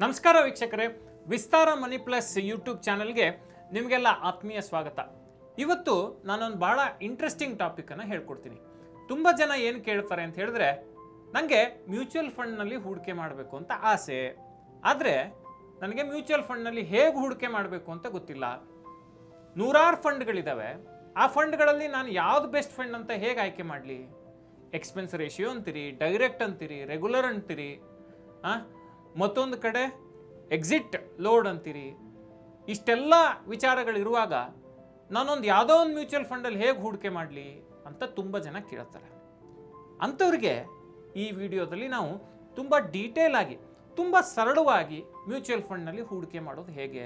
ನಮಸ್ಕಾರ ವೀಕ್ಷಕರೇ, ವಿಸ್ತಾರ money plus YouTube ಚಾನಲ್ಗೆ ನಿಮಗೆಲ್ಲ ಆತ್ಮೀಯ ಸ್ವಾಗತ. ಇವತ್ತು ನಾನೊಂದು ಭಾಳ ಇಂಟ್ರೆಸ್ಟಿಂಗ್ ಟಾಪಿಕನ್ನು ಹೇಳ್ಕೊಡ್ತೀನಿ. ತುಂಬ ಜನ ಏನು ಕೇಳ್ತಾರೆ ಅಂತ ಹೇಳಿದ್ರೆ ನನಗೆ ಮ್ಯೂಚುವಲ್ ಫಂಡ್ನಲ್ಲಿ ಹೂಡಿಕೆ ಮಾಡಬೇಕು ಅಂತ ಆಸೆ. ಆದರೆ ನನಗೆ ಮ್ಯೂಚುವಲ್ ಫಂಡ್ನಲ್ಲಿ ಹೇಗೆ ಹೂಡಿಕೆ ಮಾಡಬೇಕು ಅಂತ ಗೊತ್ತಿಲ್ಲ. ನೂರಾರು ಫಂಡ್ಗಳಿದ್ದಾವೆ ಆ ಫಂಡ್ಗಳಲ್ಲಿ ನಾನು ಯಾವ್ದು ಬೆಸ್ಟ್ ಫಂಡ್ ಅಂತ ಹೇಗೆ ಆಯ್ಕೆ ಮಾಡಲಿ? ಎಕ್ಸ್ಪೆನ್ಸ್ ರೇಷಿಯೋ ಅಂತೀರಿ ಡೈರೆಕ್ಟ್ ಅಂತೀರಿ ರೆಗ್ಯುಲರ್ ಅಂತೀರಿ, ಆ? ಮತ್ತೊಂದು ಕಡೆ ಎಕ್ಸಿಟ್ ಲೋಡ್ ಅಂತೀರಿ. ಇಷ್ಟೆಲ್ಲ ವಿಚಾರಗಳಿರುವಾಗ ನಾನೊಂದು ಯಾವುದೋ ಒಂದು ಮ್ಯೂಚುವಲ್ ಫಂಡಲ್ಲಿ ಹೇಗೆ ಹೂಡಿಕೆ ಮಾಡಲಿ ಅಂತ ತುಂಬ ಜನ ಕೇಳ್ತಾರೆ. ಅಂಥವ್ರಿಗೆ ಈ ವಿಡಿಯೋದಲ್ಲಿ ನಾವು ತುಂಬ ಡೀಟೇಲ್ ಆಗಿ, ತುಂಬ ಸರಳವಾಗಿ ಮ್ಯೂಚುವಲ್ ಫಂಡ್ನಲ್ಲಿ ಹೂಡಿಕೆ ಮಾಡೋದು ಹೇಗೆ?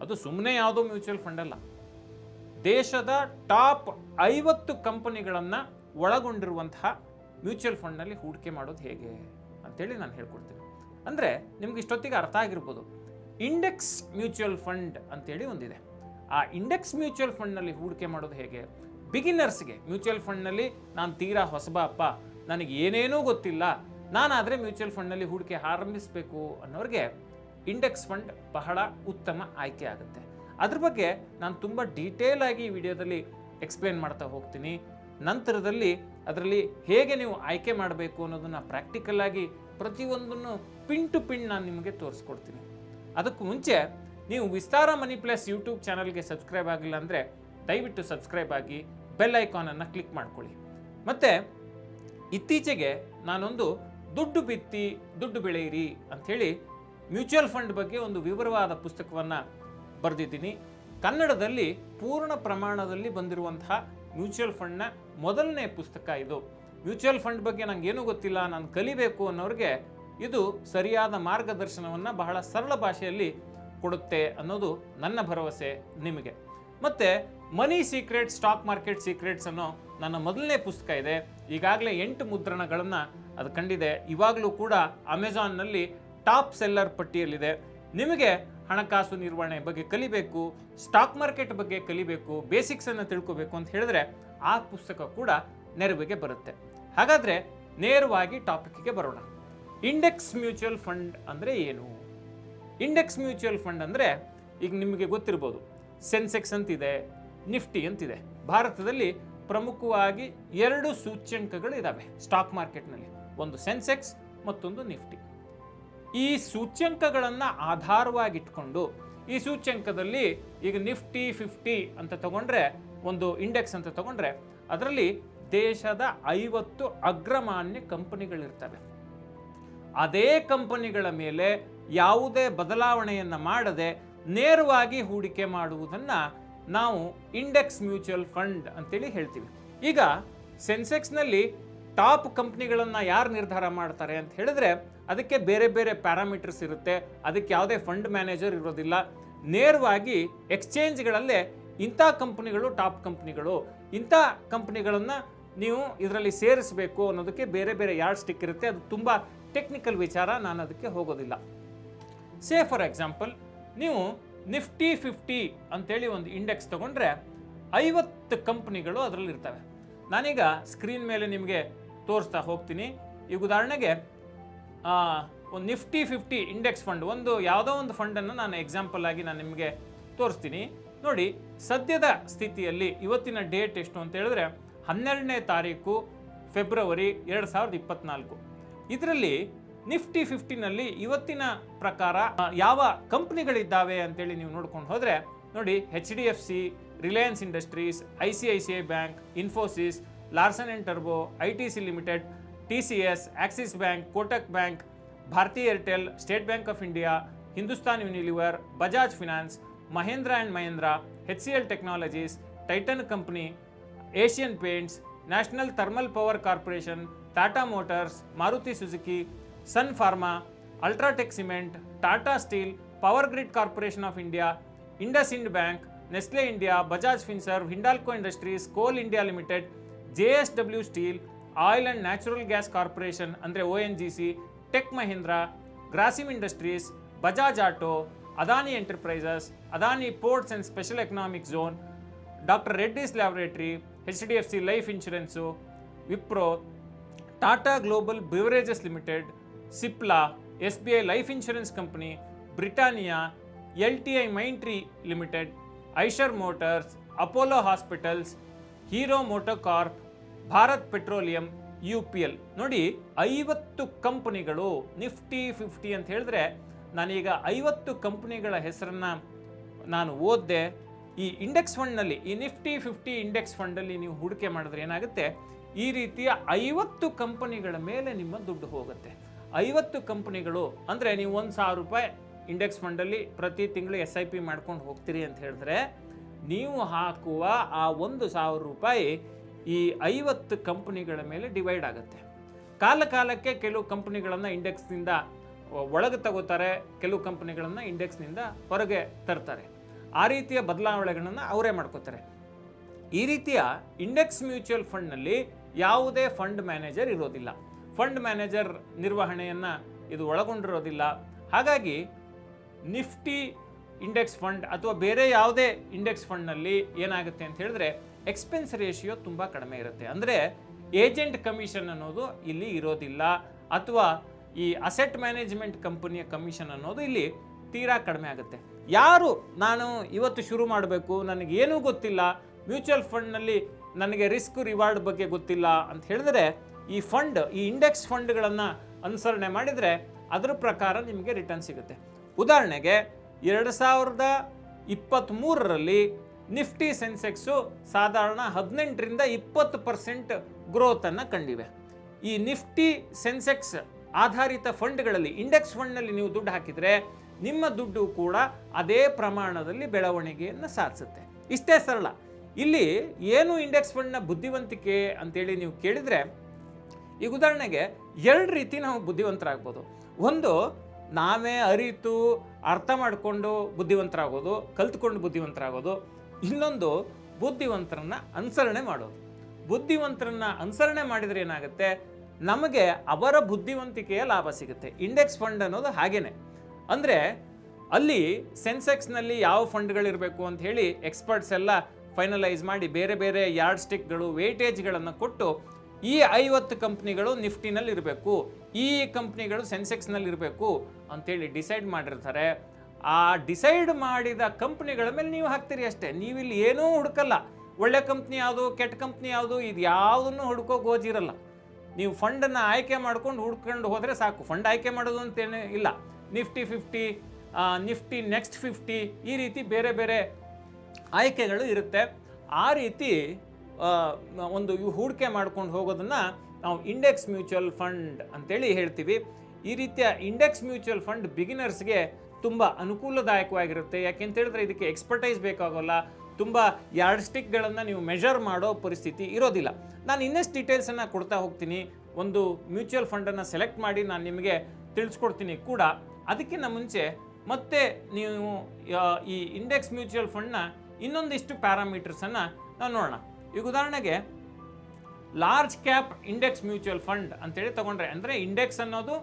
ಅದು ಸುಮ್ಮನೆ ಯಾವುದೋ ಮ್ಯೂಚುವಲ್ ಫಂಡ್ ಅಲ್ಲ. ದೇಶದ ಟಾಪ್ ಐವತ್ತು ಕಂಪನಿಗಳನ್ನು ಒಳಗೊಂಡಿರುವಂತಹ ಮ್ಯೂಚುವಲ್ ಫಂಡ್ನಲ್ಲಿ ಹೂಡಿಕೆ ಮಾಡೋದು ಹೇಗೆ ಅಂತೇಳಿ ನಾನು ಹೇಳ್ಕೊಡ್ತೀನಿ. ಅಂದರೆ ನಿಮ್ಗೆ ಇಷ್ಟೊತ್ತಿಗೆ ಅರ್ಥ ಆಗಿರ್ಬೋದು. ಇಂಡೆಕ್ಸ್ ಮ್ಯೂಚುವಲ್ ಫಂಡ್ ಅಂತೇಳಿ ಒಂದಿದೆ. ಆ ಇಂಡೆಕ್ಸ್ ಮ್ಯೂಚುವಲ್ ಫಂಡ್ನಲ್ಲಿ ಹೂಡಿಕೆ ಮಾಡೋದು ಹೇಗೆ? ಬಿಗಿನರ್ಸ್ಗೆ ಮ್ಯೂಚುವಲ್ ಫಂಡ್ನಲ್ಲಿ ನಾನು ತೀರಾ ಹೊಸಬ ಅಪ್ಪ, ನನಗೆ ಏನೇನೂ ಗೊತ್ತಿಲ್ಲ, ನಾನಾದರೆ ಮ್ಯೂಚುವಲ್ ಫಂಡ್ನಲ್ಲಿ ಹೂಡಿಕೆ ಆರಂಭಿಸಬೇಕು ಅನ್ನೋರಿಗೆ ಇಂಡೆಕ್ಸ್ ಫಂಡ್ ಬಹಳ ಉತ್ತಮ ಆಯ್ಕೆ ಆಗುತ್ತೆ. ಅದ್ರ ಬಗ್ಗೆ ನಾನು ತುಂಬ ಡೀಟೇಲ್ ಆಗಿ ಈ ವಿಡಿಯೋದಲ್ಲಿ ಎಕ್ಸ್ಪ್ಲೇನ್ ಮಾಡ್ತಾ ಹೋಗ್ತೀನಿ. ನಂತರದಲ್ಲಿ ಅದರಲ್ಲಿ ಹೇಗೆ ನೀವು ಆಯ್ಕೆ ಮಾಡಬೇಕು ಅನ್ನೋದನ್ನು ಪ್ರಾಕ್ಟಿಕಲ್ ಆಗಿ ಪ್ರತಿಯೊಂದನ್ನು ಪಿನ್ ಟು ಪಿನ್ ನಾನು ನಿಮಗೆ ತೋರಿಸ್ಕೊಡ್ತೀನಿ. ಅದಕ್ಕೂ ಮುಂಚೆ ನೀವು ವಿಸ್ತಾರ ಮನಿ ಪ್ಲಸ್ ಯೂಟ್ಯೂಬ್ ಚಾನಲ್ಗೆ ಸಬ್ಸ್ಕ್ರೈಬ್ ಆಗಿಲ್ಲ ಅಂದರೆ ದಯವಿಟ್ಟು ಸಬ್ಸ್ಕ್ರೈಬ್ ಆಗಿ ಬೆಲ್ ಐಕಾನನ್ನು ಕ್ಲಿಕ್ ಮಾಡ್ಕೊಳ್ಳಿ. ಮತ್ತು ಇತ್ತೀಚೆಗೆ ನಾನೊಂದು ದುಡ್ಡು ಬಿತ್ತಿ ದುಡ್ಡು ಬೆಳೆಯಿರಿ ಅಂಥೇಳಿ ಮ್ಯೂಚುವಲ್ ಫಂಡ್ ಬಗ್ಗೆ ಒಂದು ವಿವರವಾದ ಪುಸ್ತಕವನ್ನು ಬರೆದಿದ್ದೀನಿ. ಕನ್ನಡದಲ್ಲಿ ಪೂರ್ಣ ಪ್ರಮಾಣದಲ್ಲಿ ಬಂದಿರುವಂತಹ ಮ್ಯೂಚುವಲ್ ಫಂಡ್ನ ಮೊದಲನೇ ಪುಸ್ತಕ ಇದು. ಮ್ಯೂಚುವಲ್ ಫಂಡ್ ಬಗ್ಗೆ ನನಗೇನು ಗೊತ್ತಿಲ್ಲ, ನಾನು ಕಲಿಬೇಕು ಅನ್ನೋರಿಗೆ ಇದು ಸರಿಯಾದ ಮಾರ್ಗದರ್ಶನವನ್ನು ಬಹಳ ಸರಳ ಭಾಷೆಯಲ್ಲಿ ಕೊಡುತ್ತೆ ಅನ್ನೋದು ನನ್ನ ಭರವಸೆ ನಿಮಗೆ. ಮತ್ತು money secret, stock market secrets ಅನ್ನೋ ನನ್ನ ಮೊದಲನೇ ಪುಸ್ತಕ ಇದೆ. ಈಗಾಗಲೇ ಎಂಟು ಮುದ್ರಣಗಳನ್ನು ಅದು ಕಂಡಿದೆ. ಇವಾಗಲೂ ಕೂಡ ಅಮೆಝಾನ್ನಲ್ಲಿ ಟಾಪ್ ಸೆಲ್ಲರ್ ಪಟ್ಟಿಯಲ್ಲಿದೆ. ನಿಮಗೆ ಹಣಕಾಸು ನಿರ್ವಹಣೆ ಬಗ್ಗೆ ಕಲಿಬೇಕು, ಸ್ಟಾಕ್ ಮಾರ್ಕೆಟ್ ಬಗ್ಗೆ ಕಲಿಬೇಕು ಬೇಸಿಕ್ಸನ್ನು ತಿಳ್ಕೋಬೇಕು ಅಂತ ಹೇಳಿದ್ರೆ ಆ ಪುಸ್ತಕ ಕೂಡ ನೆರವಿಗೆ ಬರುತ್ತೆ. ಹಾಗಾದರೆ ನೇರವಾಗಿ ಟಾಪಿಕ್ಗೆ ಬರೋಣ. ಇಂಡೆಕ್ಸ್ ಮ್ಯೂಚುವಲ್ ಫಂಡ್ ಅಂದರೆ ಏನು? ಇಂಡೆಕ್ಸ್ ಮ್ಯೂಚುವಲ್ ಫಂಡ್ ಅಂದರೆ, ಈಗ ನಿಮಗೆ ಗೊತ್ತಿರ್ಬೋದು ಸೆನ್ಸೆಕ್ಸ್ ಅಂತಿದೆ ನಿಫ್ಟಿ ಅಂತಿದೆ. ಭಾರತದಲ್ಲಿ ಪ್ರಮುಖವಾಗಿ ಎರಡು ಸೂಚ್ಯಂಕಗಳು ಇದ್ದಾವೆ ಸ್ಟಾಕ್ ಮಾರ್ಕೆಟ್ನಲ್ಲಿ ಒಂದು ಸೆನ್ಸೆಕ್ಸ್ ಮತ್ತೊಂದು ನಿಫ್ಟಿ ಈ ಸೂಚ್ಯಂಕಗಳನ್ನು ಆಧಾರವಾಗಿಟ್ಕೊಂಡು, ಈ ಸೂಚ್ಯಂಕದಲ್ಲಿ ಈಗ ನಿಫ್ಟಿ ಫಿಫ್ಟಿ ಅಂತ ತಗೊಂಡ್ರೆ, ಒಂದು ಇಂಡೆಕ್ಸ್ ಅಂತ ತಗೊಂಡ್ರೆ, ಅದರಲ್ಲಿ ದೇಶದ ಐವತ್ತು ಅಗ್ರಮಾನ್ಯ ಕಂಪನಿಗಳಿರ್ತವೆ. ಅದೇ ಕಂಪನಿಗಳ ಮೇಲೆ ಯಾವುದೇ ಬದಲಾವಣೆಯನ್ನು ಮಾಡದೆ ನೇರವಾಗಿ ಹೂಡಿಕೆ ಮಾಡುವುದನ್ನು ನಾವು ಇಂಡೆಕ್ಸ್ ಮ್ಯೂಚುವಲ್ ಫಂಡ್ ಅಂತೇಳಿ ಹೇಳ್ತೀವಿ. ಈಗ ಸೆನ್ಸೆಕ್ಸ್ನಲ್ಲಿ ಟಾಪ್ ಕಂಪ್ನಿಗಳನ್ನು ಯಾರು ನಿರ್ಧಾರ ಮಾಡ್ತಾರೆ ಅಂತ ಹೇಳಿದ್ರೆ ಅದಕ್ಕೆ ಬೇರೆ ಬೇರೆ ಪ್ಯಾರಾಮೀಟರ್ಸ್ ಇರುತ್ತೆ. ಅದಕ್ಕೆ ಯಾವುದೇ ಫಂಡ್ ಮ್ಯಾನೇಜರ್ ಇರೋದಿಲ್ಲ. ನೇರವಾಗಿ ಎಕ್ಸ್ಚೇಂಜ್ಗಳಲ್ಲೇ ಇಂಥ ಕಂಪ್ನಿಗಳು ಟಾಪ್ ಕಂಪ್ನಿಗಳು ಇಂಥ ಕಂಪ್ನಿಗಳನ್ನು ನೀವು ಇದರಲ್ಲಿ ಸೇರಿಸಬೇಕು ಅನ್ನೋದಕ್ಕೆ ಬೇರೆ ಬೇರೆ ಯಾರ್ಡ್ ಸ್ಟಿಕ್ ಇರುತ್ತೆ, ಅದು ತುಂಬ ಟೆಕ್ನಿಕಲ್ ವಿಚಾರ, ನಾನು ಅದಕ್ಕೆ ಹೋಗೋದಿಲ್ಲ. ಸೇ ಫಾರ್ ಎಕ್ಸಾಂಪಲ್ ನೀವು ನಿಫ್ಟಿ ಫಿಫ್ಟಿ ಅಂತೇಳಿ ಒಂದು ಇಂಡೆಕ್ಸ್ ತೊಗೊಂಡ್ರೆ ಐವತ್ತು ಕಂಪ್ನಿಗಳು ಅದರಲ್ಲಿ ಇರ್ತವೆ. ನಾನೀಗ ಸ್ಕ್ರೀನ್ ಮೇಲೆ ನಿಮಗೆ ತೋರಿಸ್ತಾ ಹೋಗ್ತೀನಿ. ಈಗ ಉದಾಹರಣೆಗೆ ಒಂದು ನಿಫ್ಟಿ ಫಿಫ್ಟಿ ಇಂಡೆಕ್ಸ್ ಫಂಡ್ ಒಂದು ಯಾವುದೋ ಒಂದು ಫಂಡನ್ನು ನಾನು ಎಕ್ಸಾಂಪಲ್ ಆಗಿ ನಾನು ನಿಮಗೆ ತೋರಿಸ್ತೀನಿ. ನೋಡಿ, ಸದ್ಯದ ಸ್ಥಿತಿಯಲ್ಲಿ ಇವತ್ತಿನ ಡೇಟ್ ಎಷ್ಟು ಅಂತ ಹೇಳಿದ್ರೆ ಹನ್ನೆರಡನೇ ತಾರೀಕು ಫೆಬ್ರವರಿ ಎರಡು ಸಾವಿರದ ಇಪ್ಪತ್ನಾಲ್ಕು. ಇದರಲ್ಲಿ ನಿಫ್ಟಿ ಫಿಫ್ಟಿನಲ್ಲಿ ಇವತ್ತಿನ ಪ್ರಕಾರ ಯಾವ ಕಂಪ್ನಿಗಳಿದ್ದಾವೆ ಅಂತೇಳಿ ನೀವು ನೋಡ್ಕೊಂಡು ಹೋದರೆ, ನೋಡಿ H D F C Reliance Industries I C I C I Bank Infosys Larsen and turbo I T C Limited T C S Axis Bank Kotak Bank Bharti Airtel State Bank of India Hindustan Unilever Bajaj Finance Mahindra and Mahindra H C L Technologies Titan Company Asian Paints, National Thermal Power Corporation, Tata Motors, Maruti Suzuki, Sun Pharma, UltraTech Cement, Tata Steel, Power Grid Corporation of India, IndusInd Bank, Nestle India, Bajaj Finserv, Hindalco Industries, Coal India Limited J S W Steel, Oil and Natural Gas Corporation ಅಂದರೆ O N G C, Tech Mahindra, Grasim Industries, Bajaj Auto, Adani Enterprises, Adani Ports and Special Economic Zone, Doctor Reddy's Laboratory H D F C Life Insurance Wipro Tata Global Beverages Limited Cipla S B I Life Insurance Company Britannia L T I Mindtree Limited Eicher Motors Apollo Hospitals Hero MotoCorp Bharat Petroleum U P L ನೋಡಿ, ಐವತ್ತು ಕಂಪನಿಗಳು Nifty fifty ಅಂತ ಹೇಳಿದ್ರೆ ನಾನೀಗ ಐವತ್ತು ಕಂಪ್ನಿಗಳ ಹೆಸರನ್ನು ನಾನು ಓದಿದೆ. ಈ ಇಂಡೆಕ್ಸ್ ಫಂಡ್ನಲ್ಲಿ ಈ ನಿಫ್ಟಿ ಫಿಫ್ಟಿ ಇಂಡೆಕ್ಸ್ ಫಂಡಲ್ಲಿ ನೀವು ಹೂಡಿಕೆ ಮಾಡಿದ್ರೆ ಏನಾಗುತ್ತೆ? ಈ ರೀತಿಯ ಐವತ್ತು ಕಂಪನಿಗಳ ಮೇಲೆ ನಿಮ್ಮ ದುಡ್ಡು ಹೋಗುತ್ತೆ. ಐವತ್ತು ಕಂಪನಿಗಳು, ಅಂದರೆ ನೀವು ಒಂದು ಸಾವಿರ ರೂಪಾಯಿ ಇಂಡೆಕ್ಸ್ ಫಂಡಲ್ಲಿ ಪ್ರತಿ ತಿಂಗಳು ಎಸ್ ಐ ಪಿ ಮಾಡ್ಕೊಂಡು ಹೋಗ್ತೀರಿ ಅಂತ ಹೇಳಿದ್ರೆ, ನೀವು ಹಾಕುವ ಆ ಒಂದು ಸಾವಿರ ರೂಪಾಯಿ ಈ ಐವತ್ತು ಕಂಪನಿಗಳ ಮೇಲೆ ಡಿವೈಡ್ ಆಗುತ್ತೆ. ಕಾಲ ಕಾಲಕ್ಕೆ ಕೆಲವು ಕಂಪನಿಗಳನ್ನು ಇಂಡೆಕ್ಸ್ನಿಂದ ಒಳಗೆ ತಗೋತಾರೆ, ಕೆಲವು ಕಂಪನಿಗಳನ್ನು ಇಂಡೆಕ್ಸ್ನಿಂದ ಹೊರಗೆ ತರ್ತಾರೆ. ಆ ರೀತಿಯ ಬದಲಾವಣೆಗಳನ್ನು ಅವರೇ ಮಾಡ್ಕೋತಾರೆ. ಈ ರೀತಿಯ ಇಂಡೆಕ್ಸ್ ಮ್ಯೂಚುವಲ್ ಫಂಡ್ನಲ್ಲಿ ಯಾವುದೇ ಫಂಡ್ ಮ್ಯಾನೇಜರ್ ಇರೋದಿಲ್ಲ. ಫಂಡ್ ಮ್ಯಾನೇಜರ್ ನಿರ್ವಹಣೆಯನ್ನು ಇದು ಒಳಗೊಂಡಿರೋದಿಲ್ಲ. ಹಾಗಾಗಿ ನಿಫ್ಟಿ ಇಂಡೆಕ್ಸ್ ಫಂಡ್ ಅಥವಾ ಬೇರೆ ಯಾವುದೇ ಇಂಡೆಕ್ಸ್ ಫಂಡ್ನಲ್ಲಿ ಏನಾಗುತ್ತೆ ಅಂತ ಹೇಳಿದ್ರೆ ಎಕ್ಸ್ಪೆನ್ಸ್ ರೇಷಿಯೋ ತುಂಬ ಕಡಿಮೆ ಇರುತ್ತೆ. ಅಂದರೆ ಏಜೆಂಟ್ ಕಮಿಷನ್ ಅನ್ನೋದು ಇಲ್ಲಿ ಇರೋದಿಲ್ಲ. ಅಥವಾ ಈ ಅಸೆಟ್ ಮ್ಯಾನೇಜ್ಮೆಂಟ್ ಕಂಪನಿಯ ಕಮಿಷನ್ ಅನ್ನೋದು ಇಲ್ಲಿ ತೀರಾ ಕಡಿಮೆ ಆಗುತ್ತೆ. ಯಾರು ನಾನು ಇವತ್ತು ಶುರು ಮಾಡಬೇಕು? ನನಗೇನೂ ಗೊತ್ತಿಲ್ಲ. ಮ್ಯೂಚುವಲ್ ಫಂಡ್ನಲ್ಲಿ ನನಗೆ ರಿಸ್ಕ್ ರಿವಾರ್ಡ್ ಬಗ್ಗೆ ಗೊತ್ತಿಲ್ಲ ಅಂತ ಹೇಳಿದ್ರೆ, ಈ ಫಂಡ್, ಈ ಇಂಡೆಕ್ಸ್ ಫಂಡ್ಗಳನ್ನು ಅನುಸರಣೆ ಮಾಡಿದರೆ ಅದರ ಪ್ರಕಾರ ನಿಮಗೆ ರಿಟರ್ನ್ ಸಿಗುತ್ತೆ. ಉದಾಹರಣೆಗೆ, ಎರಡು ಸಾವಿರದ ಇಪ್ಪತ್ತ್ಮೂರರಲ್ಲಿ ನಿಫ್ಟಿ ಸೆನ್ಸೆಕ್ಸು ಸಾಧಾರಣ ಹದಿನೆಂಟರಿಂದ ಇಪ್ಪತ್ತು ಪರ್ಸೆಂಟ್ ಗ್ರೋತನ್ನು ಕಂಡಿವೆ. ಈ ನಿಫ್ಟಿ ಸೆನ್ಸೆಕ್ಸ್ ಆಧಾರಿತ ಫಂಡ್ಗಳಲ್ಲಿ, ಇಂಡೆಕ್ಸ್ ಫಂಡ್ನಲ್ಲಿ ನೀವು ದುಡ್ಡು ಹಾಕಿದರೆ ನಿಮ್ಮ ದುಡ್ಡು ಕೂಡ ಅದೇ ಪ್ರಮಾಣದಲ್ಲಿ ಬೆಳವಣಿಗೆಯನ್ನು ಸಾಧಿಸುತ್ತೆ. ಇಷ್ಟೇ ಸರಳ. ಇಲ್ಲಿ ಏನು ಇಂಡೆಕ್ಸ್ ಫಂಡ್ನ ಬುದ್ಧಿವಂತಿಕೆ ಅಂತೇಳಿ ನೀವು ಕೇಳಿದರೆ, ಈಗ ಉದಾಹರಣೆಗೆ ಎರಡು ರೀತಿ ನಾವು ಬುದ್ಧಿವಂತರಾಗ್ಬೋದು. ಒಂದು, ನಾವೇ ಅರಿತು, ಅರ್ಥ ಮಾಡಿಕೊಂಡು ಬುದ್ಧಿವಂತರಾಗೋದು, ಕಲ್ತ್ಕೊಂಡು ಬುದ್ಧಿವಂತರಾಗೋದು. ಇನ್ನೊಂದು, ಬುದ್ಧಿವಂತರನ್ನ ಅನುಸರಣೆ ಮಾಡೋದು. ಬುದ್ಧಿವಂತರನ್ನ ಅನುಸರಣೆ ಮಾಡಿದರೆ ಏನಾಗುತ್ತೆ? ನಮಗೆ ಅವರ ಬುದ್ಧಿವಂತಿಕೆಯ ಲಾಭ ಸಿಗುತ್ತೆ. ಇಂಡೆಕ್ಸ್ ಫಂಡ್ ಅನ್ನೋದು ಹಾಗೇನೆ. ಅಂದರೆ ಅಲ್ಲಿ ಸೆನ್ಸೆಕ್ಸ್ನಲ್ಲಿ ಯಾವ ಫಂಡ್ಗಳಿರಬೇಕು ಅಂತ ಹೇಳಿ ಎಕ್ಸ್ಪರ್ಟ್ಸ್ ಎಲ್ಲ ಫೈನಲೈಸ್ ಮಾಡಿ ಬೇರೆ ಬೇರೆ ಯಾರ್ಡ್ ಸ್ಟಿಕ್ಗಳು ವೇಟೇಜ್ಗಳನ್ನು ಕೊಟ್ಟು ಈ ಐವತ್ತು ಕಂಪ್ನಿಗಳು ನಿಫ್ಟಿನಲ್ಲಿ ಇರಬೇಕು, ಈ ಕಂಪ್ನಿಗಳು ಸೆನ್ಸೆಕ್ಸ್ನಲ್ಲಿ ಇರಬೇಕು ಅಂತೇಳಿ ಡಿಸೈಡ್ ಮಾಡಿರ್ತಾರೆ. ಆ ಡಿಸೈಡ್ ಮಾಡಿದ ಕಂಪ್ನಿಗಳ ಮೇಲೆ ನೀವು ಹಾಕ್ತೀರಿ ಅಷ್ಟೇ. ನೀವಿಲ್ಲಿ ಏನೂ ಹುಡುಕಲ್ಲ. ಒಳ್ಳೆ ಕಂಪ್ನಿ ಯಾವುದು, ಕೆಟ್ಟ ಕಂಪ್ನಿ ಯಾವುದು, ಇದು ಯಾವುದನ್ನು ಹುಡ್ಕೋ ಗೋಜಿರಲ್ಲ ನೀವು ಫಂಡನ್ನು ಆಯ್ಕೆ ಮಾಡ್ಕೊಂಡು ಹುಡ್ಕೊಂಡು ಹೋದರೆ ಸಾಕು. ಫಂಡ್ ಆಯ್ಕೆ ಮಾಡೋದು ಅಂತೇನು ಇಲ್ಲ. Nifty fifty Nifty next fifty ಈ ರೀತಿ ಬೇರೆ ಬೇರೆ ಆಯ್ಕೆಗಳು ಇರುತ್ತೆ. ಆ ರೀತಿ ಒಂದು ಹೂಡಿಕೆ ಮಾಡ್ಕೊಂಡು ಹೋಗೋದನ್ನು ನಾವು ಇಂಡೆಕ್ಸ್ ಮ್ಯೂಚುವಲ್ ಫಂಡ್ ಅಂತೇಳಿ ಹೇಳ್ತೀವಿ. ಈ ರೀತಿಯ ಇಂಡೆಕ್ಸ್ ಮ್ಯೂಚುವಲ್ ಫಂಡ್ ಬಿಗಿನರ್ಸ್ಗೆ ತುಂಬ ಅನುಕೂಲದಾಯಕವಾಗಿರುತ್ತೆ. ಯಾಕೆಂತ ಹೇಳಿದ್ರೆ ಇದಕ್ಕೆ ಎಕ್ಸ್ಪರ್ಟೈಸ್ ಬೇಕಾಗೋಲ್ಲ. ತುಂಬ ಯಾರ್ಡ್ ಸ್ಟಿಕ್ಗಳನ್ನು ನೀವು ಮೆಷರ್ ಮಾಡೋ ಪರಿಸ್ಥಿತಿ ಇರೋದಿಲ್ಲ. ನಾನು ಇನ್ನಷ್ಟು ಡೀಟೇಲ್ಸನ್ನು ಕೊಡ್ತಾ ಹೋಗ್ತೀನಿ. ಒಂದು ಮ್ಯೂಚುವಲ್ ಫಂಡನ್ನು ಸೆಲೆಕ್ಟ್ ಮಾಡಿ ನಾನು ನಿಮಗೆ ತಿಳಿಸ್ಕೊಡ್ತೀನಿ ಕೂಡ. ಅದಕ್ಕಿಂತ ಮುಂಚೆ ಮತ್ತೆ ನೀವು ಈ ಇಂಡೆಕ್ಸ್ ಮ್ಯೂಚುವಲ್ ಫಂಡ್ನ ಇನ್ನೊಂದಿಷ್ಟು ಪ್ಯಾರಾಮೀಟರ್ಸನ್ನು ನಾವು ನೋಡೋಣ. ಈಗ ಉದಾಹರಣೆಗೆ large cap index mutual fund ಅಂತೇಳಿ ತಗೊಂಡ್ರೆ, ಅಂದರೆ ಇಂಡೆಕ್ಸ್ ಅನ್ನೋದು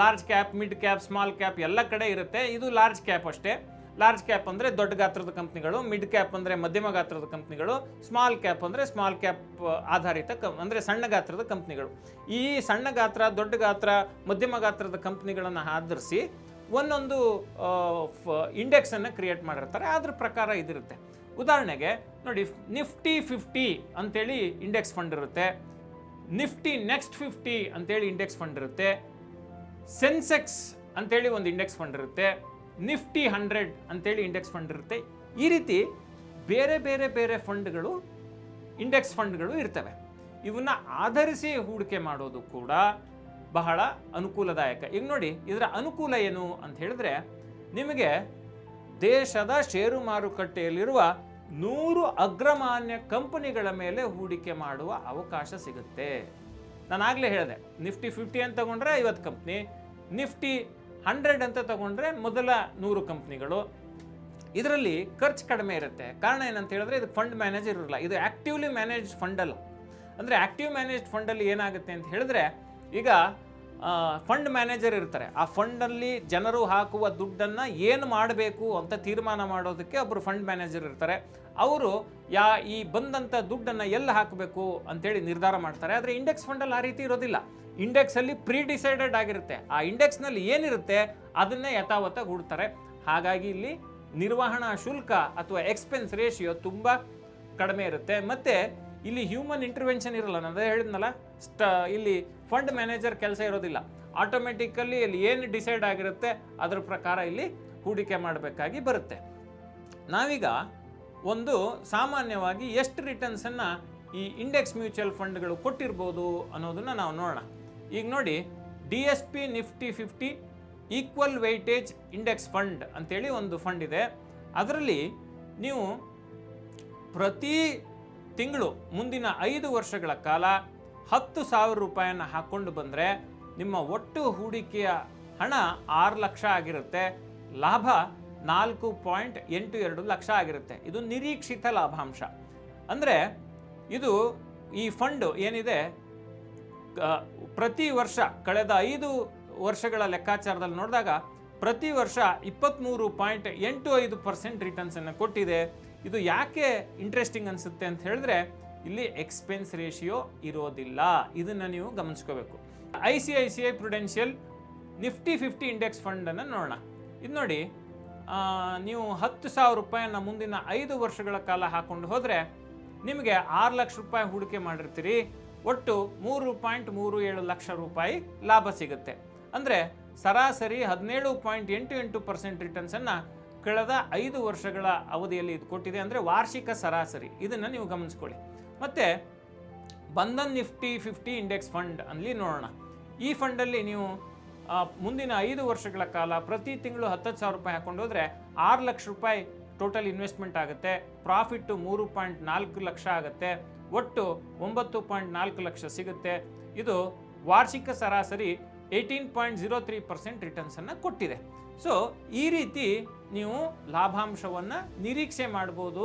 large cap mid cap small cap ಎಲ್ಲ ಕಡೆ ಇರುತ್ತೆ. ಇದು ಲಾರ್ಜ್ ಕ್ಯಾಪ್ ಅಷ್ಟೇ. ಲಾರ್ಜ್ ಕ್ಯಾಪ್ ಅಂದರೆ ದೊಡ್ಡ ಗಾತ್ರದ ಕಂಪ್ನಿಗಳು ಮಿಡ್ ಕ್ಯಾಪ್ ಅಂದರೆ ಮಧ್ಯಮ ಗಾತ್ರದ ಕಂಪ್ನಿಗಳು ಸ್ಮಾಲ್ ಕ್ಯಾಪ್ ಅಂದರೆ ಸ್ಮಾಲ್ ಕ್ಯಾಪ್ ಆಧಾರಿತ ಕ, ಅಂದರೆ ಸಣ್ಣ ಗಾತ್ರದ ಕಂಪ್ನಿಗಳು. ಈ ಸಣ್ಣ ಗಾತ್ರ, ದೊಡ್ಡ ಗಾತ್ರ, ಮಧ್ಯಮ ಗಾತ್ರದ ಕಂಪ್ನಿಗಳನ್ನು ಆಧರಿಸಿ ಒಂದೊಂದು ಇಂಡೆಕ್ಸನ್ನು ಕ್ರಿಯೇಟ್ ಮಾಡಿರ್ತಾರೆ. ಅದ್ರ ಪ್ರಕಾರ ಇದಿರುತ್ತೆ. ಉದಾಹರಣೆಗೆ, ನೋಡಿ ನಿಫ್ಟಿ ಫಿಫ್ಟಿ ಅಂತೇಳಿ ಇಂಡೆಕ್ಸ್ ಫಂಡ್ ಇರುತ್ತೆ. ನಿಫ್ಟಿ ನೆಕ್ಸ್ಟ್ ಫಿಫ್ಟಿ ಅಂತೇಳಿ ಇಂಡೆಕ್ಸ್ ಫಂಡ್ ಇರುತ್ತೆ. ಸೆನ್ಸೆಕ್ಸ್ ಅಂತೇಳಿ ಒಂದು ಇಂಡೆಕ್ಸ್ ಫಂಡ್ ಇರುತ್ತೆ. ನಿಫ್ಟಿ ಹಂಡ್ರೆಡ್ ಅಂತೇಳಿ ಇಂಡೆಕ್ಸ್ ಫಂಡ್ ಇರುತ್ತೆ. ಈ ರೀತಿ ಬೇರೆ ಬೇರೆ ಬೇರೆ ಫಂಡ್ಗಳು ಇಂಡೆಕ್ಸ್ ಫಂಡ್ಗಳು ಇರ್ತವೆ. ಇವನ್ನ ಆಧರಿಸಿ ಹೂಡಿಕೆ ಮಾಡೋದು ಕೂಡ ಬಹಳ ಅನುಕೂಲದಾಯಕ. ಈಗ ನೋಡಿ, ಇದರ ಅನುಕೂಲ ಏನು ಅಂತ ಹೇಳಿದ್ರೆ, ನಿಮಗೆ ದೇಶದ ಷೇರು ಮಾರುಕಟ್ಟೆಯಲ್ಲಿರುವ ನೂರು ಅಗ್ರಮಾನ್ಯ ಕಂಪನಿಗಳ ಮೇಲೆ ಹೂಡಿಕೆ ಮಾಡುವ ಅವಕಾಶ ಸಿಗುತ್ತೆ. ನಾನು ಆಗಲೇ ಹೇಳಿದೆ, ನಿಫ್ಟಿ ಫಿಫ್ಟಿ ಅಂತ ತಗೊಂಡ್ರೆ ಐವತ್ತು ಕಂಪ್ನಿ, ನಿಫ್ಟಿ ಹಂಡ್ರೆಡ್ ಅಂತ ತಗೊಂಡ್ರೆ ಮೊದಲ ನೂರು ಕಂಪ್ನಿಗಳು. ಇದರಲ್ಲಿ ಖರ್ಚು ಕಡಿಮೆ ಇರುತ್ತೆ. ಕಾರಣ ಏನಂತ ಹೇಳಿದ್ರೆ, ಇದು ಫಂಡ್ ಮ್ಯಾನೇಜರ್ ಇರಲ್ಲ, ಇದು ಆ್ಯಕ್ಟಿವ್ಲಿ ಮ್ಯಾನೇಜ್ ಫಂಡ್ ಅಲ್ಲ. ಅಂದರೆ ಆ್ಯಕ್ಟಿವ್ ಮ್ಯಾನೇಜ್ಡ್ ಫಂಡಲ್ಲಿ ಏನಾಗುತ್ತೆ ಅಂತ ಹೇಳಿದ್ರೆ, ಈಗ ಫಂಡ್ ಮ್ಯಾನೇಜರ್ ಇರ್ತಾರೆ. ಆ ಫಂಡಲ್ಲಿ ಜನರು ಹಾಕುವ ದುಡ್ಡನ್ನು ಏನು ಮಾಡಬೇಕು ಅಂತ ತೀರ್ಮಾನ ಮಾಡೋದಕ್ಕೆ ಒಬ್ಬರು ಫಂಡ್ ಮ್ಯಾನೇಜರ್ ಇರ್ತಾರೆ. ಅವರು ಯಾ, ಈ ಬಂದಂಥ ದುಡ್ಡನ್ನು ಎಲ್ಲಿ ಹಾಕಬೇಕು ಅಂತೇಳಿ ನಿರ್ಧಾರ ಮಾಡ್ತಾರೆ. ಆದರೆ ಇಂಡೆಕ್ಸ್ ಫಂಡಲ್ಲಿ ಆ ರೀತಿ ಇರೋದಿಲ್ಲ. ಇಂಡೆಕ್ಸಲ್ಲಿ ಪ್ರೀ ಡಿಸೈಡೆಡ್ ಆಗಿರುತ್ತೆ. ಆ ಇಂಡೆಕ್ಸ್ನಲ್ಲಿ ಏನಿರುತ್ತೆ ಅದನ್ನೇ ಯಥಾವತ್ತಾಗಿ ಹೂಡ್ತಾರೆ. ಹಾಗಾಗಿ ಇಲ್ಲಿ ನಿರ್ವಹಣಾ ಶುಲ್ಕ ಅಥವಾ ಎಕ್ಸ್ಪೆನ್ಸ್ ರೇಷಿಯೋ ತುಂಬ ಕಡಿಮೆ ಇರುತ್ತೆ. ಮತ್ತು ಇಲ್ಲಿ ಹ್ಯೂಮನ್ ಇಂಟರ್ವೆನ್ಷನ್ ಇರಲ್ಲ. ನಾನು ಅದೇ ಹೇಳಿದ್ನಲ್ಲ ಸ್ಟ ಇಲ್ಲಿ ಫಂಡ್ ಮ್ಯಾನೇಜರ್ ಕೆಲಸ ಇರೋದಿಲ್ಲ. ಆಟೋಮೆಟಿಕಲಿ ಇಲ್ಲಿ ಏನು ಡಿಸೈಡ್ ಆಗಿರುತ್ತೆ, ಅದರ ಪ್ರಕಾರ ಇಲ್ಲಿ ಹೂಡಿಕೆ ಮಾಡಬೇಕಾಗಿ ಬರುತ್ತೆ. ನಾವೀಗ ಒಂದು ಸಾಮಾನ್ಯವಾಗಿ ಎಷ್ಟು ರಿಟರ್ನ್ಸನ್ನು ಈ ಇಂಡೆಕ್ಸ್ ಮ್ಯೂಚುವಲ್ ಫಂಡ್ಗಳು ಕೊಟ್ಟಿರ್ಬೋದು ಅನ್ನೋದನ್ನು ನಾವು ನೋಡೋಣ. ಈಗ ನೋಡಿ D S P Nifty fifty equal weightage index fund ಅಂತೇಳಿ ಒಂದು ಫಂಡ್ ಇದೆ. ಅದರಲ್ಲಿ ನೀವು ಪ್ರತಿ ತಿಂಗಳು ಮುಂದಿನ ಐದು ವರ್ಷಗಳ ಕಾಲ ಹತ್ತು ಸಾವಿರ ರೂಪಾಯಿಯನ್ನು ಹಾಕ್ಕೊಂಡು ಬಂದರೆ ನಿಮ್ಮ ಒಟ್ಟು ಹೂಡಿಕೆಯ ಹಣ ಆರು ಲಕ್ಷ ಆಗಿರುತ್ತೆ. ಲಾಭ ನಾಲ್ಕು ಪಾಯಿಂಟ್ ಎಂಟು ಎರಡು ಲಕ್ಷ ಆಗಿರುತ್ತೆ. ಇದು ನಿರೀಕ್ಷಿತ ಲಾಭಾಂಶ. ಅಂದರೆ ಇದು ಈ ಫಂಡು ಏನಿದೆ ಪ್ರತಿ ವರ್ಷ ಕಳೆದ ಐದು ವರ್ಷಗಳ ಲೆಕ್ಕಾಚಾರದಲ್ಲಿ ನೋಡಿದಾಗ ಪ್ರತಿ ವರ್ಷ ಇಪ್ಪತ್ತ್ಮೂರು ಪಾಯಿಂಟ್ ಎಂಟು ಐದು ಪರ್ಸೆಂಟ್ ರಿಟರ್ನ್ಸನ್ನು ಕೊಟ್ಟಿದೆ. ಇದು ಯಾಕೆ ಇಂಟ್ರೆಸ್ಟಿಂಗ್ ಅನಿಸುತ್ತೆ ಅಂತ ಹೇಳಿದ್ರೆ ಇಲ್ಲಿ ಎಕ್ಸ್ಪೆನ್ಸ್ ರೇಷಿಯೋ ಇರೋದಿಲ್ಲ. ಇದನ್ನು ನೀವು ಗಮನಿಸ್ಕೋಬೇಕು. I C I C I Prudential Nifty fifty index ಫಂಡನ್ನು ನೋಡೋಣ. ಇದು ನೋಡಿ ನೀವು ಹತ್ತು ಸಾವಿರ ರೂಪಾಯಿನ ಮುಂದಿನ ಐದು ವರ್ಷಗಳ ಕಾಲ ಹಾಕ್ಕೊಂಡು ಹೋದರೆ ನಿಮಗೆ ಆರು ಲಕ್ಷ ರೂಪಾಯಿ ಹೂಡಿಕೆ ಮಾಡಿರ್ತೀರಿ. ಒಟ್ಟು ಮೂರು ಪಾಯಿಂಟ್ ಮೂರು ಏಳು ಲಕ್ಷ ರೂಪಾಯಿ ಲಾಭ ಸಿಗುತ್ತೆ. ಅಂದರೆ ಸರಾಸರಿ ಹದಿನೇಳು ಪಾಯಿಂಟ್ ಎಂಟು ಎಂಟು ಪರ್ಸೆಂಟ್ ರಿಟರ್ನ್ಸನ್ನು ಕಳೆದ ಐದು ವರ್ಷಗಳ ಅವಧಿಯಲ್ಲಿ ಇದು ಕೊಟ್ಟಿದೆ. ಅಂದರೆ ವಾರ್ಷಿಕ ಸರಾಸರಿ. ಇದನ್ನು ನೀವು ಗಮನಿಸ್ಕೊಳ್ಳಿ. ಮತ್ತು Bandhan Nifty fifty index fund ಅಲ್ಲಿ ನೋಡೋಣ. ಈ ಫಂಡಲ್ಲಿ ನೀವು ಮುಂದಿನ ಐದು ವರ್ಷಗಳ ಕಾಲ ಪ್ರತಿ ತಿಂಗಳು ಹತ್ತತ್ತು ಸಾವಿರ ರೂಪಾಯಿ ಹಾಕೊಂಡು ಹೋದರೆ ಆರು ಲಕ್ಷ ರೂಪಾಯಿ ಟೋಟಲ್ ಇನ್ವೆಸ್ಟ್ಮೆಂಟ್ ಆಗುತ್ತೆ. ಪ್ರಾಫಿಟ್ಟು ಮೂರು ಪಾಯಿಂಟ್ ನಾಲ್ಕು ಲಕ್ಷ ಆಗುತ್ತೆ. ಒಟ್ಟು ಒಂಬತ್ತು ಪಾಯಿಂಟ್ ನಾಲ್ಕು ಲಕ್ಷ ಸಿಗುತ್ತೆ. ಇದು ವಾರ್ಷಿಕ ಸರಾಸರಿ eighteen point zero three percent ರಿಟರ್ನ್ಸನ್ನು ಕೊಟ್ಟಿದೆ. ಸೊ ಈ ರೀತಿ ನೀವು ಲಾಭಾಂಶವನ್ನು ನಿರೀಕ್ಷೆ ಮಾಡ್ಬೋದು.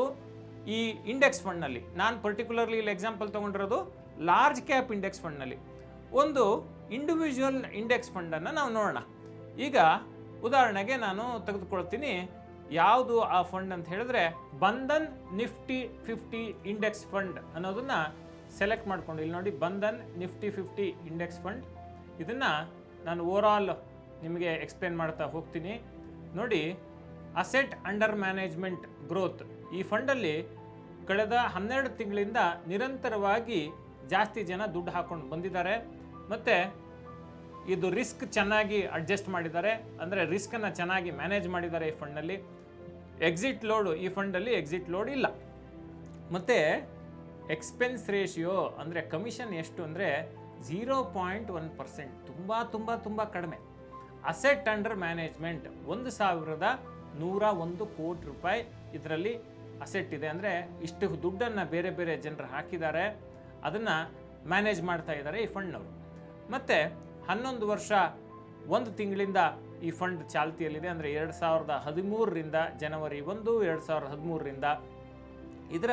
ಈ ಇಂಡೆಕ್ಸ್ ಫಂಡ್ನಲ್ಲಿ ನಾನು ಪರ್ಟಿಕ್ಯುಲರ್ಲಿ ಇಲ್ಲಿ ಎಕ್ಸಾಂಪಲ್ ತೊಗೊಂಡಿರೋದು ಲಾರ್ಜ್ ಕ್ಯಾಪ್ ಇಂಡೆಕ್ಸ್ ಫಂಡ್ನಲ್ಲಿ ಒಂದು ಇಂಡಿವಿಜುವಲ್ ಇಂಡೆಕ್ಸ್ ಫಂಡನ್ನು ನಾವು ನೋಡೋಣ. ಈಗ ಉದಾಹರಣೆಗೆ ನಾನು ತೆಗೆದುಕೊಳ್ತೀನಿ, ಯಾವುದು ಆ ಫಂಡ್ ಅಂತ ಹೇಳಿದ್ರೆ Bandhan Nifty fifty index fund ಅನ್ನೋದನ್ನ ಸೆಲೆಕ್ಟ್ ಮಾಡ್ಕೊಂಡು, ಇಲ್ಲಿ ನೋಡಿ Bandhan Nifty fifty index fund ಇದನ್ನು ನಾನು ಓವರಾಲ್ ನಿಮಗೆ ಎಕ್ಸ್ಪ್ಲೇನ್ ಮಾಡ್ತಾ ಹೋಗ್ತೀನಿ. ನೋಡಿ ಅಸೆಟ್ ಅಂಡರ್ ಮ್ಯಾನೇಜ್ಮೆಂಟ್ ಗ್ರೋತ್ ಈ ಫಂಡಲ್ಲಿ ಕಳೆದ ಹನ್ನೆರಡು ತಿಂಗಳಿಂದ ನಿರಂತರವಾಗಿ ಜಾಸ್ತಿ ಜನ ದುಡ್ಡು ಹಾಕೊಂಡು ಬಂದಿದ್ದಾರೆ. ಮತ್ತು ಇದು ರಿಸ್ಕ್ ಚೆನ್ನಾಗಿ ಅಡ್ಜಸ್ಟ್ ಮಾಡಿದ್ದಾರೆ. ಅಂದರೆ ರಿಸ್ಕನ್ನು ಚೆನ್ನಾಗಿ ಮ್ಯಾನೇಜ್ ಮಾಡಿದ್ದಾರೆ ಈ ಫಂಡಲ್ಲಿ ಎಕ್ಸಿಟ್ ಲೋಡು, ಈ ಫಂಡಲ್ಲಿ ಎಕ್ಸಿಟ್ ಲೋಡ್ ಇಲ್ಲ. ಮತ್ತು ಎಕ್ಸ್ಪೆನ್ಸ್ ರೇಷಿಯೋ ಅಂದರೆ ಕಮಿಷನ್ ಎಷ್ಟು ಅಂದರೆ ಝೀರೋ ಪಾಯಿಂಟ್ ಒನ್ ಪರ್ಸೆಂಟ್, ತುಂಬ ತುಂಬ ತುಂಬ ಕಡಿಮೆ. ಅಸೆಟ್ ಅಂಡರ್ ಮ್ಯಾನೇಜ್ಮೆಂಟ್ ಒಂದು ಸಾವಿರದ ನೂರ ಒಂದು ಕೋಟಿ ರೂಪಾಯಿ ಇದರಲ್ಲಿ ಅಸೆಟ್ ಇದೆ ಅಂದರೆ ಇಷ್ಟು ದುಡ್ಡನ್ನು ಬೇರೆ ಬೇರೆ ಜನರು ಹಾಕಿದ್ದಾರೆ. ಅದನ್ನು ಮ್ಯಾನೇಜ್ ಮಾಡ್ತಾ ಇದ್ದಾರೆ ಈ ಫಂಡ್ನವರು. ಮತ್ತು ಹನ್ನೊಂದು ವರ್ಷ ಒಂದು ತಿಂಗಳಿಂದ ಈ ಫಂಡ್ ಚಾಲ್ತಿಯಲ್ಲಿದೆ ಅಂದರೆ ಎರಡು ಸಾವಿರದ ಹದಿಮೂರರಿಂದ ಜನವರಿ ಒಂದು, ಎರಡು ಸಾವಿರದ ಹದಿಮೂರರಿಂದ. ಇದರ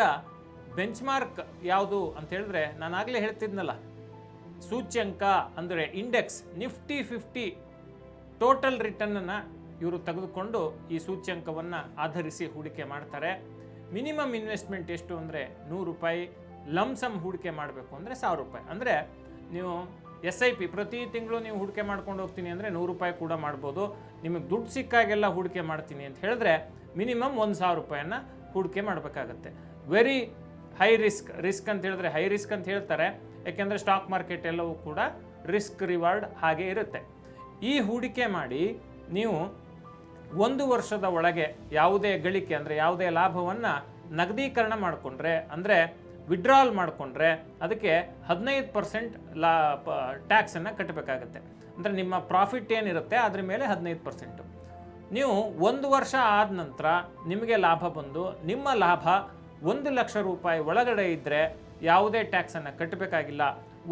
ಬೆಂಚ್ಮಾರ್ಕ್ ಯಾವುದು ಅಂತ ಹೇಳಿದ್ರೆ ನಾನು ಆಗಲೇ ಹೇಳ್ತಿದ್ನಲ್ಲ, ಸೂಚ್ಯಂಕ ಅಂದರೆ ಇಂಡೆಕ್ಸ್, ನಿಫ್ಟಿ ಫಿಫ್ಟಿ ಟೋಟಲ್ ರಿಟರ್ನನ್ನು ಇವರು ತೆಗೆದುಕೊಂಡು ಈ ಸೂಚ್ಯಂಕವನ್ನು ಆಧರಿಸಿ ಹೂಡಿಕೆ ಮಾಡ್ತಾರೆ. ಮಿನಿಮಮ್ ಇನ್ವೆಸ್ಟ್ಮೆಂಟ್ ಎಷ್ಟು ಅಂದರೆ ನೂರು ರೂಪಾಯಿ ಲಮ್ಸಮ್ ಹೂಡಿಕೆ ಮಾಡಬೇಕು ಅಂದರೆ ಸಾವಿರ ರೂಪಾಯಿ. ಅಂದರೆ ನೀವು ಎಸ್ ಐ ಪಿ, ಪ್ರತಿ ತಿಂಗಳು ನೀವು ಹೂಡಿಕೆ ಮಾಡ್ಕೊಂಡು ಹೋಗ್ತೀನಿ ಅಂದರೆ ನೂರು ರೂಪಾಯಿ ಕೂಡ ಮಾಡ್ಬೋದು. ನಿಮಗೆ ದುಡ್ಡು ಸಿಕ್ಕಾಗೆಲ್ಲ ಹೂಡಿಕೆ ಮಾಡ್ತೀನಿ ಅಂತ ಹೇಳಿದ್ರೆ ಮಿನಿಮಮ್ ಒಂದು ಸಾವಿರ ರೂಪಾಯಿಯನ್ನು ಹೂಡಿಕೆ ಮಾಡಬೇಕಾಗತ್ತೆ. ವೆರಿ ಹೈ ರಿಸ್ಕ್ ರಿಸ್ಕ್ ಅಂತ ಹೇಳಿದ್ರೆ ಹೈ ರಿಸ್ಕ್ ಅಂತ ಹೇಳ್ತಾರೆ. ಯಾಕೆಂದರೆ ಸ್ಟಾಕ್ ಮಾರ್ಕೆಟ್ ಎಲ್ಲವೂ ಕೂಡ ರಿಸ್ಕ್ ರಿವಾರ್ಡ್ ಹಾಗೆ ಇರುತ್ತೆ. ಈ ಹೂಡಿಕೆ ಮಾಡಿ ನೀವು ಒಂದು ವರ್ಷದ ಒಳಗೆ ಯಾವುದೇ ಗಳಿಕೆ ಅಂದರೆ ಯಾವುದೇ ಲಾಭವನ್ನು ನಗದೀಕರಣ ಮಾಡಿಕೊಂಡ್ರೆ, ಅಂದರೆ ವಿಡ್ರಾಲ್ ಮಾಡಿಕೊಂಡ್ರೆ ಅದಕ್ಕೆ ಹದಿನೈದು ಪರ್ಸೆಂಟ್ ಲಾ ಟ್ಯಾಕ್ಸನ್ನು ಕಟ್ಟಬೇಕಾಗತ್ತೆ ಅಂದರೆ ನಿಮ್ಮ ಪ್ರಾಫಿಟ್ ಏನಿರುತ್ತೆ ಅದ್ರ ಮೇಲೆ ಹದಿನೈದು ಪರ್ಸೆಂಟು ನೀವು ಒಂದು ವರ್ಷ ಆದ ನಂತರ ನಿಮಗೆ ಲಾಭ ಬಂದು, ನಿಮ್ಮ ಲಾಭ ಒಂದು ಲಕ್ಷ ರೂಪಾಯಿ ಒಳಗಡೆ ಇದ್ದರೆ ಯಾವುದೇ ಟ್ಯಾಕ್ಸನ್ನು ಕಟ್ಟಬೇಕಾಗಿಲ್ಲ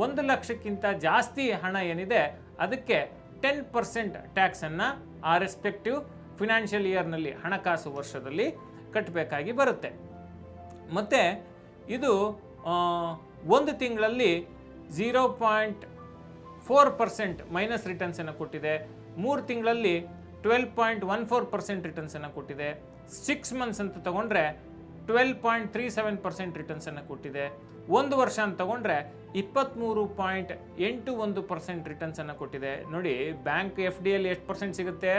ಒಂದು ಲಕ್ಷಕ್ಕಿಂತ ಜಾಸ್ತಿ ಹಣ ಏನಿದೆ ಅದಕ್ಕೆ ಟೆನ್ ಪರ್ಸೆಂಟ್ ಟ್ಯಾಕ್ಸನ್ನು ಆ ರೆಸ್ಪೆಕ್ಟಿವ್ ಫಿನಾನ್ಷಿಯಲ್ ಇಯರ್ನಲ್ಲಿ ಹಣಕಾಸು ವರ್ಷದಲ್ಲಿ ಕಟ್ಟಬೇಕಾಗಿ ಬರುತ್ತೆ. ಮತ್ತು ಇದು ಒಂದು ತಿಂಗಳಲ್ಲಿ zero point four percent minus ರಿಟರ್ನ್ಸನ್ನು ಕೊಟ್ಟಿದೆ. ಮೂರು ತಿಂಗಳಲ್ಲಿ twelve point one four percent ರಿಟರ್ನ್ಸನ್ನು ಕೊಟ್ಟಿದೆ. ಸಿಕ್ಸ್ ಮಂತ್ಸ್ ಅಂತ ತಗೊಂಡ್ರೆ twelve point three seven percent ರಿಟರ್ನ್ಸನ್ನು ಕೊಟ್ಟಿದೆ. ಒಂದು ವರ್ಷ ಅಂತ ತಗೊಂಡ್ರೆ ಇಪ್ಪತ್ತ್ಮೂರು ಪಾಯಿಂಟ್ ಎಂಟು ಒಂದು ಪರ್ಸೆಂಟ್ ರಿಟರ್ನ್ಸನ್ನು ಕೊಟ್ಟಿದೆ. ನೋಡಿ ಬ್ಯಾಂಕ್ ಎಫ್ ಡಿಯಲ್ಲಿ ಎಷ್ಟು ಪರ್ಸೆಂಟ್ ಸಿಗುತ್ತೆ?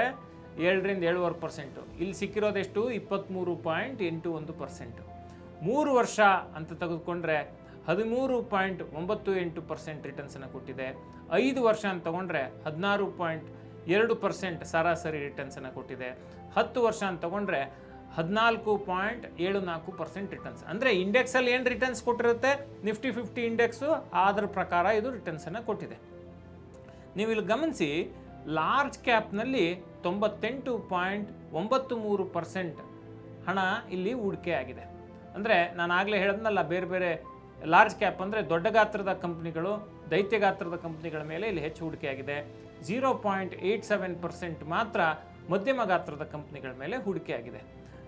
ಏಳರಿಂದ ಏಳುವರೆ ಪರ್ಸೆಂಟು. ಇಲ್ಲಿ ಸಿಕ್ಕಿರೋದೆಷ್ಟು? ಇಪ್ಪತ್ತ್ಮೂರು ಪಾಯಿಂಟ್ ಎಂಟು ಒಂದು ಪರ್ಸೆಂಟು. ಮೂರು ವರ್ಷ ಅಂತ ತೆಗೆದುಕೊಂಡ್ರೆ ಹದಿಮೂರು ಪಾಯಿಂಟ್ ಒಂಬತ್ತು ಎಂಟು ಪರ್ಸೆಂಟ್ ರಿಟರ್ನ್ಸನ್ನು ಕೊಟ್ಟಿದೆ. ಐದು ವರ್ಷ ಅಂತ ತಗೊಂಡ್ರೆ ಹದಿನಾರು ಪಾಯಿಂಟ್ ಎರಡು ಪರ್ಸೆಂಟ್ ಸರಾಸರಿ ರಿಟರ್ನ್ಸನ್ನು ಕೊಟ್ಟಿದೆ. ಹತ್ತು ವರ್ಷ ಅಂತ ತಗೊಂಡ್ರೆ ಹದಿನಾಲ್ಕು ಪಾಯಿಂಟ್ ಏಳು ನಾಲ್ಕು ಪರ್ಸೆಂಟ್ ರಿಟರ್ನ್ಸ್. ಅಂದರೆ ಇಂಡೆಕ್ಸಲ್ಲಿ ಏನು ರಿಟರ್ನ್ಸ್ ಕೊಟ್ಟಿರುತ್ತೆ? ನಿಫ್ಟಿ ಫಿಫ್ಟಿ ಇಂಡೆಕ್ಸು ಅದರ ಪ್ರಕಾರ ಇದು ರಿಟರ್ನ್ಸನ್ನು ಕೊಟ್ಟಿದೆ. ನೀವು ಇಲ್ಲಿ ಗಮನಿಸಿ, ಲಾರ್ಜ್ ಕ್ಯಾಪ್ನಲ್ಲಿ ತೊಂಬತ್ತೆಂಟು ಪಾಯಿಂಟ್ ಒಂಬತ್ತು ಮೂರು ಪರ್ಸೆಂಟ್ ಹಣ ಇಲ್ಲಿ ಹೂಡಿಕೆ ಆಗಿದೆ. ಅಂದರೆ ನಾನು ಆಗಲೇ ಹೇಳಿದ್ನಲ್ಲ, ಬೇರೆ ಬೇರೆ ಲಾರ್ಜ್ ಕ್ಯಾಪ್ ಅಂದರೆ ದೊಡ್ಡ ಗಾತ್ರದ ಕಂಪ್ನಿಗಳು, ದೈತ್ಯ ಗಾತ್ರದ ಕಂಪ್ನಿಗಳ ಮೇಲೆ ಇಲ್ಲಿ ಹೆಚ್ಚು ಹೂಡಿಕೆಯಾಗಿದೆ zero point eight seven percent ಮಾತ್ರ ಮಧ್ಯಮ ಗಾತ್ರದ ಕಂಪ್ನಿಗಳ ಮೇಲೆ ಹೂಡಿಕೆಯಾಗಿದೆ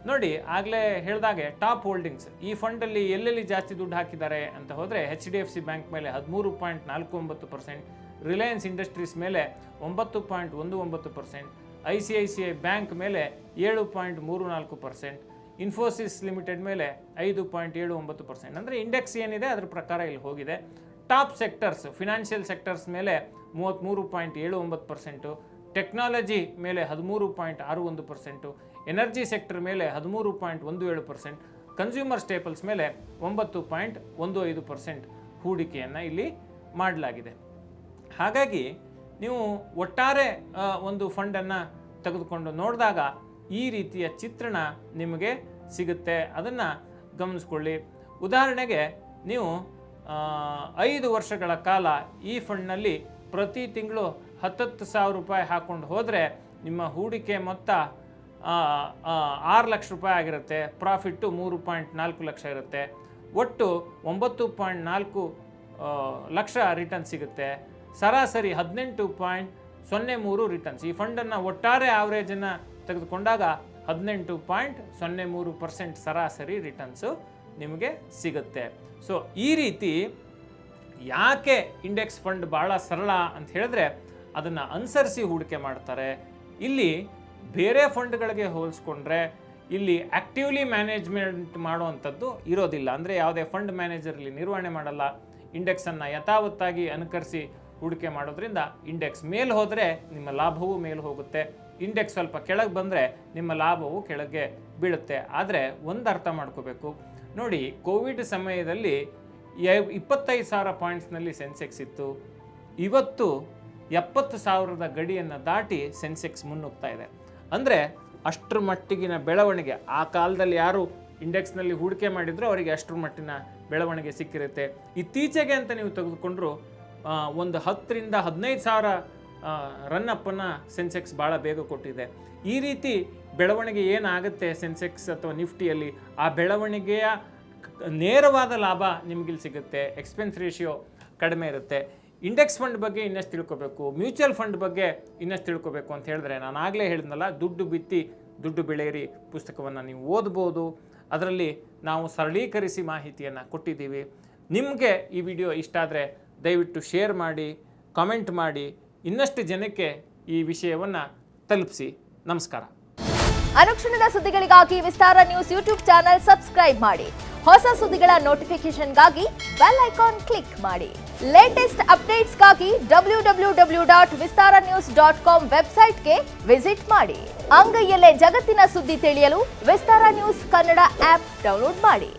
ನೋಡಿ, ಆಗಲೇ ಹೇಳಿದಾಗೆ ಟಾಪ್ ಹೋಲ್ಡಿಂಗ್ಸ್, ಈ ಫಂಡಲ್ಲಿ ಎಲ್ಲೆಲ್ಲಿ ಜಾಸ್ತಿ ದುಡ್ಡು ಹಾಕಿದ್ದಾರೆ ಅಂತ ಹೋದರೆ H D F C bank ಮೇಲೆ ಹದಿಮೂರು ಪಾಯಿಂಟ್ ನಾಲ್ಕು ಒಂಬತ್ತು ಪರ್ಸೆಂಟ್ ರಿಲಯನ್ಸ್ ಇಂಡಸ್ಟ್ರೀಸ್ ಮೇಲೆ ಒಂಬತ್ತು ಪಾಯಿಂಟ್ ಒಂದು ಒಂಬತ್ತು percent I C I C I bank ಮೇಲೆ ಏಳು ಪಾಯಿಂಟ್ ಮೂರು ನಾಲ್ಕು ಪರ್ಸೆಂಟ್, ಇನ್ಫೋಸಿಸ್ ಲಿಮಿಟೆಡ್ ಮೇಲೆ ಐದು ಪಾಯಿಂಟ್ ಏಳು ಒಂಬತ್ತು ಪರ್ಸೆಂಟ್. ಅಂದರೆ ಇಂಡೆಕ್ಸ್ ಏನಿದೆ ಅದರ ಪ್ರಕಾರ ಇಲ್ಲಿ ಹೋಗಿದೆ. ಟಾಪ್ ಸೆಕ್ಟರ್ಸ್, ಫಿನಾನ್ಷಿಯಲ್ ಸೆಕ್ಟರ್ಸ್ ಮೇಲೆ ಮೂವತ್ತ್ಮೂರು ಪಾಯಿಂಟ್ ಏಳು ಒಂಬತ್ತು ಪರ್ಸೆಂಟು, ಟೆಕ್ನಾಲಜಿ ಮೇಲೆ ಹದಿಮೂರು ಪಾಯಿಂಟ್ ಆರು ಒಂದು ಪರ್ಸೆಂಟು, ಎನರ್ಜಿ ಸೆಕ್ಟರ್ ಮೇಲೆ ಹದಿಮೂರು ಪಾಯಿಂಟ್ ಒಂದು ಏಳು ಪರ್ಸೆಂಟ್, ಕನ್ಸ್ಯೂಮರ್ ಸ್ಟೇಪಲ್ಸ್ ಮೇಲೆ ಒಂಬತ್ತು ಪಾಯಿಂಟ್ ಒಂದು ಐದು ಪರ್ಸೆಂಟ್ ಹೂಡಿಕೆಯನ್ನು ಇಲ್ಲಿ ಮಾಡಲಾಗಿದೆ. ಹಾಗಾಗಿ ನೀವು ಒಟ್ಟಾರೆ ಒಂದು ಫಂಡನ್ನು ತೆಗೆದುಕೊಂಡು ನೋಡಿದಾಗ ಈ ರೀತಿಯ ಚಿತ್ರಣ ನಿಮಗೆ ಸಿಗುತ್ತೆ. ಅದನ್ನು ಗಮನಿಸ್ಕೊಳ್ಳಿ. ಉದಾಹರಣೆಗೆ, ನೀವು ಐದು ವರ್ಷಗಳ ಕಾಲ ಈ ಫಂಡ್ನಲ್ಲಿ ಪ್ರತಿ ತಿಂಗಳು ಹತ್ತತ್ತು ಸಾವಿರ ರೂಪಾಯಿ ಹಾಕ್ಕೊಂಡು ಹೋದರೆ ನಿಮ್ಮ ಹೂಡಿಕೆ ಮೊತ್ತ ಆರು ಲಕ್ಷ ರೂಪಾಯಿ ಆಗಿರುತ್ತೆ. ಪ್ರಾಫಿಟ್ಟು ಮೂರು ಪಾಯಿಂಟ್ ನಾಲ್ಕು ಲಕ್ಷ ಇರುತ್ತೆ. ಒಟ್ಟು ಒಂಬತ್ತು ಪಾಯಿಂಟ್ ನಾಲ್ಕು ಲಕ್ಷ ರಿಟರ್ನ್ ಸಿಗುತ್ತೆ. ಸರಾಸರಿ ಹದಿನೆಂಟು ಪಾಯಿಂಟ್ ಸೊನ್ನೆ ಮೂರು ರಿಟರ್ನ್ಸ್ ಈ ಫಂಡನ್ನು ಒಟ್ಟಾರೆ ಆವರೇಜನ್ನು ತೆಗೆದುಕೊಂಡಾಗ ಹದಿನೆಂಟು ಪಾಯಿಂಟ್ ಸೊನ್ನೆ ಮೂರು ಪರ್ಸೆಂಟ್ ಸರಾಸರಿ ರಿಟರ್ನ್ಸು ನಿಮಗೆ ಸಿಗುತ್ತೆ. ಸೊ ಈ ರೀತಿ ಯಾಕೆ ಇಂಡೆಕ್ಸ್ ಫಂಡ್ ಭಾಳ ಸರಳ ಅಂತ ಹೇಳಿದ್ರೆ ಅದನ್ನು ಅನುಸರಿಸಿ ಹೂಡಿಕೆ ಮಾಡ್ತಾರೆ. ಇಲ್ಲಿ ಬೇರೆ ಫಂಡ್ಗಳಿಗೆ ಹೋಲಿಸ್ಕೊಂಡ್ರೆ ಇಲ್ಲಿ ಆ್ಯಕ್ಟಿವ್ಲಿ ಮ್ಯಾನೇಜ್ಮೆಂಟ್ ಮಾಡುವಂಥದ್ದು ಇರೋದಿಲ್ಲ. ಅಂದರೆ ಯಾವುದೇ ಫಂಡ್ ಮ್ಯಾನೇಜರ್ ಇಲ್ಲಿ ನಿರ್ವಹಣೆ ಮಾಡಲ್ಲ. ಇಂಡೆಕ್ಸನ್ನು ಯಥಾವತ್ತಾಗಿ ಅನುಕರಿಸಿ ಹೂಡಿಕೆ ಮಾಡೋದ್ರಿಂದ ಇಂಡೆಕ್ಸ್ ಮೇಲೆ ಹೋದರೆ ನಿಮ್ಮ ಲಾಭವೂ ಮೇಲೆ ಹೋಗುತ್ತೆ. ಇಂಡೆಕ್ಸ್ ಸ್ವಲ್ಪ ಕೆಳಗೆ ಬಂದರೆ ನಿಮ್ಮ ಲಾಭವು ಕೆಳಗೆ ಬೀಳುತ್ತೆ. ಆದರೆ ಒಂದು ಅರ್ಥ ಮಾಡ್ಕೋಬೇಕು. ನೋಡಿ, ಕೋವಿಡ್ ಸಮಯದಲ್ಲಿ ಇಪ್ಪತ್ತೈದು ಸಾವಿರ ಪಾಯಿಂಟ್ಸ್ನಲ್ಲಿ ಸೆನ್ಸೆಕ್ಸ್ ಇತ್ತು. ಇವತ್ತು ಎಪ್ಪತ್ತು ಸಾವಿರದ ಗಡಿಯನ್ನು ದಾಟಿ ಸೆನ್ಸೆಕ್ಸ್ ಮುನ್ನುಗ್ತಾ ಇದೆ. ಅಂದರೆ ಅಷ್ಟರ ಮಟ್ಟಿಗಿನ ಬೆಳವಣಿಗೆ, ಆ ಕಾಲದಲ್ಲಿ ಯಾರು ಇಂಡೆಕ್ಸ್ನಲ್ಲಿ ಹೂಡಿಕೆ ಮಾಡಿದ್ರು, ಅವರಿಗೆ ಅಷ್ಟರ ಮಟ್ಟಿನ ಬೆಳವಣಿಗೆ ಸಿಕ್ಕಿರುತ್ತೆ. ಇತ್ತೀಚೆಗೆ ಅಂತ ನೀವು ತೆಗೆದುಕೊಂಡ್ರು ಒಂದು ಹತ್ತರಿಂದ ಹದಿನೈದು ಸಾವಿರ ರನ್ನಪ್ಪನ್ನು ಸೆನ್ಸೆಕ್ಸ್ ಭಾಳ ಬೇಗ ಕೊಟ್ಟಿದೆ. ಈ ರೀತಿ ಬೆಳವಣಿಗೆ ಏನಾಗುತ್ತೆ ಸೆನ್ಸೆಕ್ಸ್ ಅಥವಾ ನಿಫ್ಟಿಯಲ್ಲಿ? ಆ ಬೆಳವಣಿಗೆಯ ನೇರವಾದ ಲಾಭ ನಿಮಗಿಲ್ಲಿ ಸಿಗುತ್ತೆ ಎಕ್ಸ್ಪೆನ್ಸ್ ರೇಷಿಯೋ ಕಡಿಮೆ ಇರುತ್ತೆ. ಇಂಡೆಕ್ಸ್ ಫಂಡ್ ಬಗ್ಗೆ ಇನ್ನಷ್ಟು ತಿಳ್ಕೊಬೇಕು ಮ್ಯೂಚುವಲ್ ಫಂಡ್ ಬಗ್ಗೆ ಇನ್ನಷ್ಟು ತಿಳ್ಕೊಬೇಕು ಅಂತ ಹೇಳಿದ್ರೆ ನಾನು ಆಗಲೇ ಹೇಳಿದ್ನಲ್ಲ, ದುಡ್ಡು ಬಿತ್ತಿ ದುಡ್ಡು ಬೆಳೆಯಿರಿ ಪುಸ್ತಕವನ್ನು ನೀವು ಓದ್ಬೋದು. ಅದರಲ್ಲಿ ನಾವು ಸರಳೀಕರಿಸಿ ಮಾಹಿತಿಯನ್ನು ಕೊಟ್ಟಿದ್ದೀವಿ. ನಿಮಗೆ ಈ ವಿಡಿಯೋ ಇಷ್ಟ ಆದರೆ ದಯವಿಟ್ಟು ಶೇರ್ ಮಾಡಿ ಕಾಮೆಂಟ್ ಮಾಡಿ, ಇನ್ನಷ್ಟು ಜನಕ್ಕೆ ಈ ವಿಷಯವನ್ನು ತಲುಪಿಸಿ. ನಮಸ್ಕಾರ. ಅನುಕ್ಷಣದ ಸುದ್ದಿಗಳಿಗಾಗಿ Vistara news YouTube channel subscribe ಮಾಡಿ. ಹೊಸ ಸುದ್ದಿಗಳ ನೋಟಿಫಿಕೇಶನ್ಗಾಗಿ ಬೆಲ್ ಐಕಾನ್ ಕ್ಲಿಕ್ ಮಾಡಿ. Latest ಅಪ್ಡೇಟ್ಸ್ಗಾಗಿ W W W dot Vistara news dot com ವೆಬ್ಸೈಟ್ಗೆ ವಿಸಿಟ್ ಮಾಡಿ. ಅಂಗೈಯಲ್ಲೇ ಜಗತ್ತಿನ ಸುದ್ದಿ ತಿಳಿಯಲು ವಿಸ್ತಾರ ನ್ಯೂಸ್ ಕನ್ನಡ ಆಪ್ ಡೌನ್ಲೋಡ್ ಮಾಡಿ.